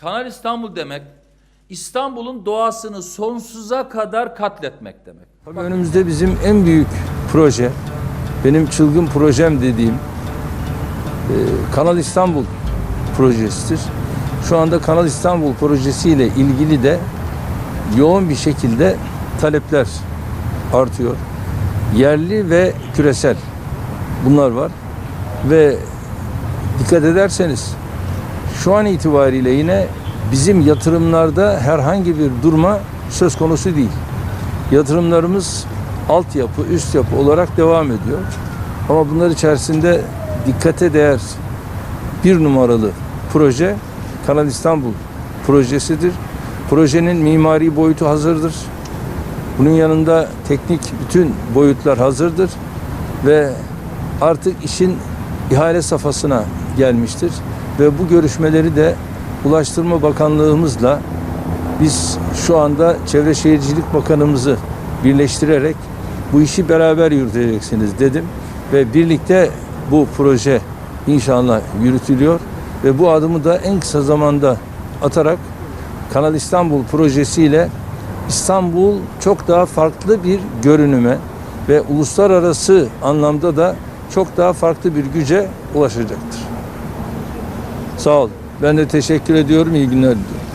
Kanal İstanbul demek İstanbul'un doğasını sonsuza kadar katletmek demek. Tabii önümüzde bizim en büyük proje, benim çılgın projem dediğim e, Kanal İstanbul projesidir. Şu anda Kanal İstanbul projesiyle ilgili de yoğun bir şekilde talepler artıyor. Yerli ve küresel bunlar var. Ve dikkat ederseniz şu an itibariyle yine bizim yatırımlarda herhangi bir durma söz konusu değil. Yatırımlarımız altyapı, üst yapı olarak devam ediyor. Ama bunlar içerisinde dikkate değer bir numaralı proje Kanal İstanbul projesidir. Projenin mimari boyutu hazırdır. Bunun yanında teknik bütün boyutlar hazırdır ve artık işin ihale safhasına gelmiştir. Ve bu görüşmeleri de Ulaştırma Bakanlığımızla biz şu anda Çevre Şehircilik Bakanımızı birleştirerek bu işi beraber yürüteceksiniz dedim. Ve birlikte bu proje inşallah yürütülüyor. Ve bu adımı da en kısa zamanda atarak Kanal İstanbul projesiyle İstanbul çok daha farklı bir görünüme ve uluslararası anlamda da çok daha farklı bir güce ulaşacaktır. Sağ ol. Ben de teşekkür ediyorum. İyi günler diliyorum.